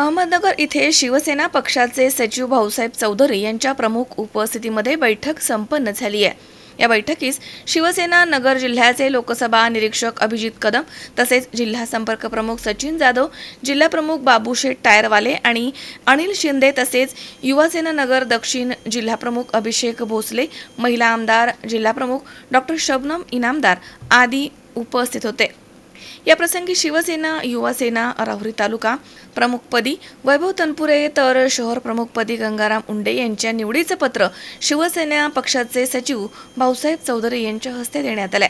अहमदनगर इथे शिवसेना पक्षाचे सचिव भाऊसाहेब चौधरी यांच्या प्रमुख उपस्थितीमध्ये बैठक संपन्न झाली आहे. या बैठकीस शिवसेना नगर जिल्ह्याचे लोकसभा निरीक्षक अभिजित कदम तसेच जिल्हा संपर्क प्रमुख सचिन जाधव जिल्हा प्रमुख बाबूशेठ टायरवाले आणि अनिल शिंदे तसेच युवासेना नगर दक्षिण जिल्हा प्रमुख अभिषेक भोसले महिला आमदार जिल्हा प्रमुख डॉक्टर शबनम इनामदार आदी उपस्थित होते. या प्रसंगी शिवसेना युवासेना राहुरी तालुका प्रमुखपदी वैभव तनपुरे तर शहर प्रमुखपदी गंगाराम उंडे यांच्या निवडीचं पत्र शिवसेना पक्षाचे सचिव भाऊसाहेब चौधरी यांच्या हस्ते देण्यात आलंय.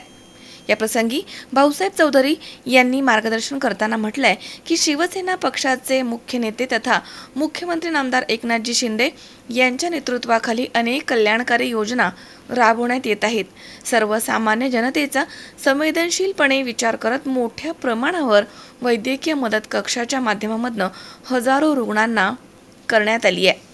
याप्रसंगी भाऊसाहेब चौधरी यांनी मार्गदर्शन करताना म्हटलंय की शिवसेना पक्षाचे मुख्य नेते तथा मुख्यमंत्री नामदार एकनाथजी शिंदे यांच्या नेतृत्वाखाली अनेक कल्याणकारी योजना राबवण्यात येत आहेत. सर्वसामान्य जनतेचा संवेदनशीलपणे विचार करत मोठ्या प्रमाणावर वैद्यकीय मदत कक्षाच्या माध्यमामधनं हजारो रुग्णांना करण्यात आली आहे.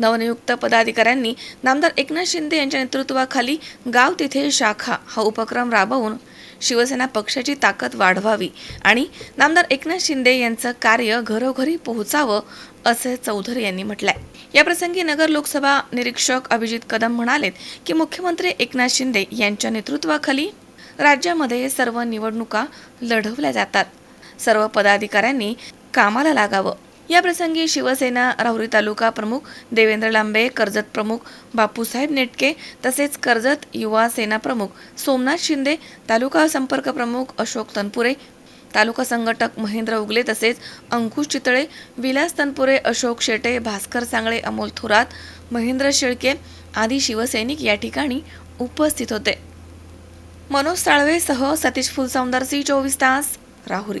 नवनियुक्त पदाधिकाऱ्यांनी नामदार एकनाथ शिंदे यांच्या नेतृत्वाखाली गाव तिथे शाखा हा उपक्रम राबवून शिवसेना पक्षाची ताकद वाढवावी आणि नामदार एकनाथ शिंदे यांचं कार्य घरोघरी पोहोचावं असं चौधरी यांनी म्हटलंय. या प्रसंगी नगर लोकसभा निरीक्षक अभिजित कदम म्हणालेत की मुख्यमंत्री एकनाथ शिंदे यांच्या नेतृत्वाखाली राज्यामध्ये सर्व निवडणुका लढवल्या जातात. सर्व पदाधिकाऱ्यांनी कामाला लागावं या प्रसंगी शिवसेना राहुरी तालुका प्रमुख देवेंद्र लांबे कर्जत प्रमुख बापूसाहेब नेटके तसेच कर्जत युवा सेना प्रमुख सोमनाथ शिंदे तालुका संपर्क प्रमुख अशोक तनपुरे तालुका संघटक महेंद्र उगले तसेच अंकुश चितळे विलास तनपुरे अशोक शेटे भास्कर सांगळे अमोल थोरात महेंद्र शेळके आदी शिवसैनिक या ठिकाणी उपस्थित होते. मनोज साळवेसह सतीश फुलसौंदरसी चोवीस तास राहुरी.